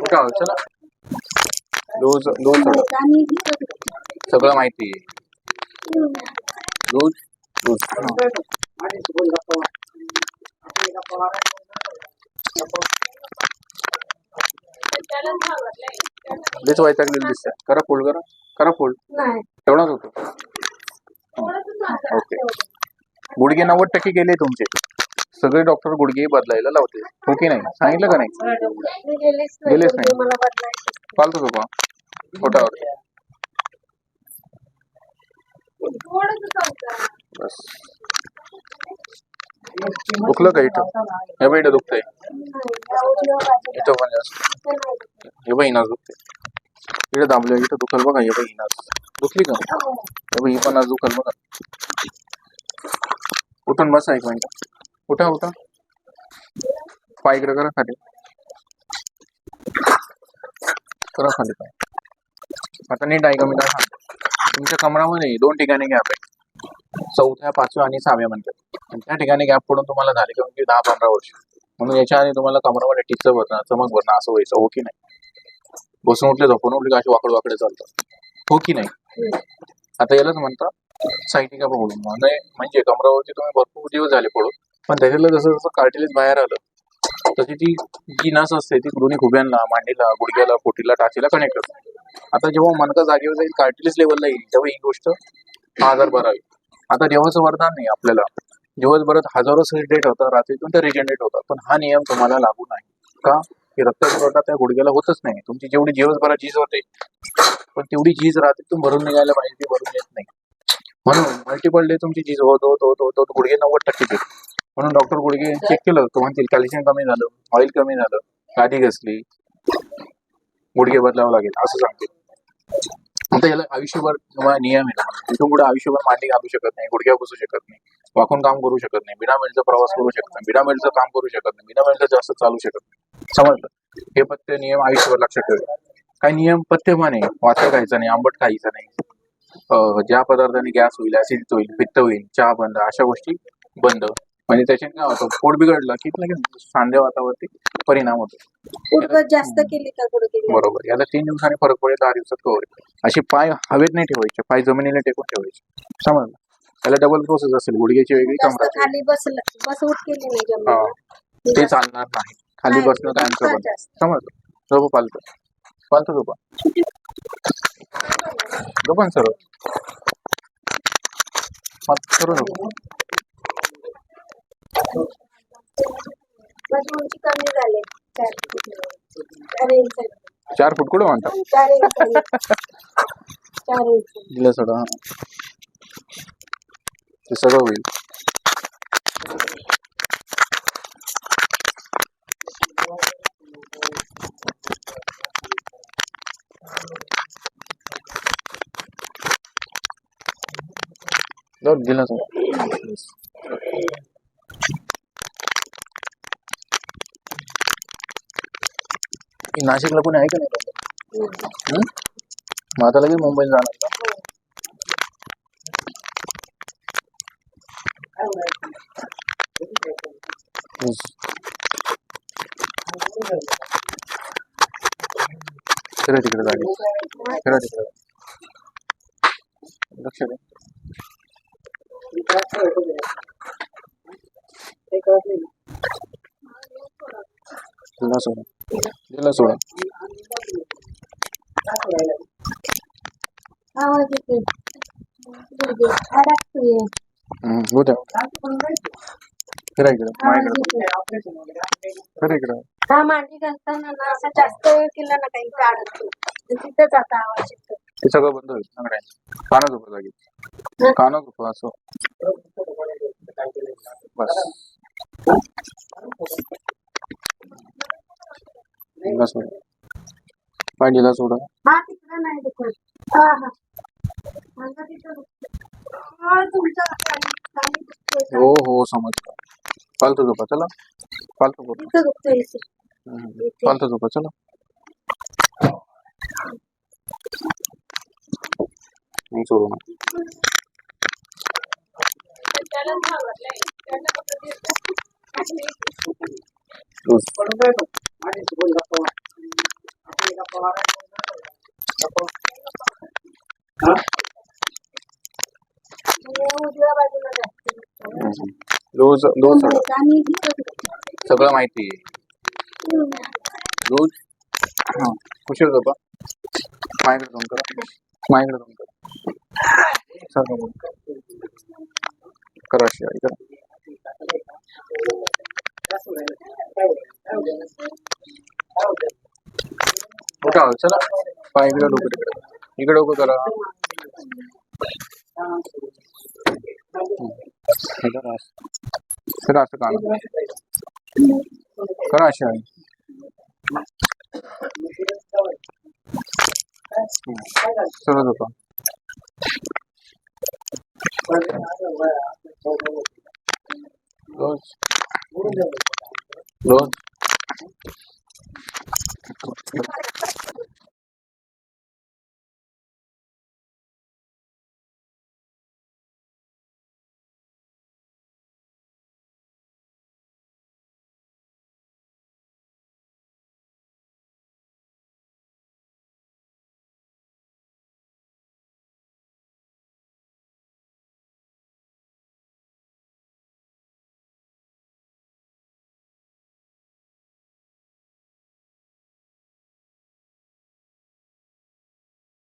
चला. रोज रोज सगळं. माहिती आहे. रोज हो रोज बेच वैतागलेलं दिसत. करा फोल्ड करा. करा फोल्ड तेवढाच होतो. ओके. गुडघे नव्वद टक्के गेले तुमचे. सगळे डॉक्टर गुडघे बदलायला लावते. हो की नाही? सांगितलं का नाही? गेलेच नाही. फालतू झोपा पोटावर. बस. दुखलं का इथं? हे बाई इथं दुखतंय. इथं पण जास्त. हे बाई इनाच दुखते इथं दाबलं इथं दुखल बघा हे बाई इनाच दुखली का? हे बाई ही पण आज दुखल बघा. उठून बसा एक मिनिट. कुठं होता? पाय इकडे करा खाली. करा खाली पाय आता नीट ऐका मी काय सांगतो. तुमच्या कमरामध्ये दोन ठिकाणी गॅप आहे. चौथ्या पाचव्या आणि सहाव्या म्हणतात. आणि त्या ठिकाणी गॅप पडून तुम्हाला झाले की म्हणजे दहा पंधरा वर्ष. म्हणून याच्या आधी तुम्हाला कमरामध्ये टिचक भरणं चमक भरणं असं व्हायचं. हो की नाही? बसून उठले झोपून उठले का असे वाकड वाकडे चालतात. हो की नाही? आता यालाच म्हणतात सायटिका प्रॉब्लेम. म्हणजे म्हणजे कमरावरती तुम्ही भरपूर दिवस झाले पडून. पण त्याच्यातलं जसं जसं कार्टिलेज बाहेर आलं तशी ती जी नस असते ती दोन्ही खुब्यांना मांडीला गुडघ्याला पोटीला टाचीला कनेक्ट होते आता जेव्हा मनका जागेवर जाईल कार्टिलेज लेवलला येईल तेव्हा ही गोष्ट आजार बरा होईल आता देवाचं वरदान नाही आपल्याला दिवसभरात हजारो डेट होतात रात्रीतून ते रिजनरेट होतात पण हा नियम तुम्हाला लागू नाही. का? की रक्तपुरवठा त्या गुडघ्याला होतच नाही. तुमची जेवढी दिवसभरात झीज होते पण तेवढी झीज रात्रीतून भरून निघायला पाहिजे ती भरून येत नाही. म्हणून मल्टिपल डे तुमची झीज होत होत होत होत गुडघे नव्वद टक्के गेले म्हणून डॉक्टर गुडघे चेक केलं तर म्हणतील कॅल्शियम कमी झालं ऑइल कमी झालं गाडी घसली गुडघे बदलावं लागेल असं सांगतील. आता याला आयुष्यभर तुम्हाला नियम आहे ना इथून पुढे आयुष्यभर मांडी घालू शकत नाही गुडघ्या बसू शकत नाही वाकून काम करू शकत नाही बिना मेलचा प्रवास करू शकत नाही बिना मेलचं काम करू शकत नाही बिना मेलचं जास्त चालू शकत नाही. समजलं? हे पथ्य नियम आयुष्यभर लक्षात ठेवा. काही नियम पथ्यमाने वाचा खायचा नाही आंबट खायचा नाही. ज्या पदार्थाने गॅस होईल ऍसिड होईल पित्त होईल चहा बंद अशा गोष्टी बंद. म्हणजे त्याच्याने काय होतं पोट बिघडलं की लगेच सांध्या वातावरती परिणाम होतो. जास्त केली का बरोबर. याला तीन दिवसांनी फरक पडेल दहा दिवसात कवर असे पाय हवेत नाही ठेवायचे पाय जमिनीला टेकून ठेवायचे. समजलं? त्याला डबल प्रोसेस असेल गुडघ्याची वेगळी जास्त वेगळी. खाली बसलं बस उठ केली नाही हा. ते चालणार नाही. खाली नाही, बसणं कायमचं बंद. जास्त. समजलं? झोप पालत पालत झोपा. झोपा सर करू नको. माझी उंची कमी झाली. चार चार इंच. चार फूट कुठे म्हणता? चार इंच चार इंच. दिलं सोडा. हा. ते सगळं होईल. जाऊ दे, दिलं सगळं नाशिकला कोणी आहे का नाही हं? मग आता लगेच मुंबईला जाणार का? Yes. फिरा तिकडे गाडी फिरा तिकडे. लक्ष दे. दिला सोडा दिला सोडा. हो द्या फिरा इकडे. हा मांडी घालताना ना असं जास्त वेळ केला ना काही ते अडकतो तिथंच आता आवाज येतो. ते सगळं बंद होईल. चांगलं आहे कानं झोपा जागी कानं झोपा असं. बस. दिला सोडा पाय दिला सोडा हा तिकडं नाही दुखत हा हा माझं तिथं दुखतं. हा, तुमचं खाली- खाली दुखतंय का? हो हो समजलं फालतू झोपा चला फालतू झोपा इथं दुखतंय इथे. हम्म, फालतू झोपा चला नाही सोडू नका. लूज. रोज रोज सगळं. सगळं माहिती. आहे रोज? हा. उशीर होतो माझ्याकडे दोन करा. माझ्याकडे दोन करा. सर करा शिवाय करा. मोठा हवा चला पाय इकडे डोकं तिकडे इकडे डोकं करा हम्म. हे करा असं. करा असं कान करा अशी आहे सरळ होतो रोज रोज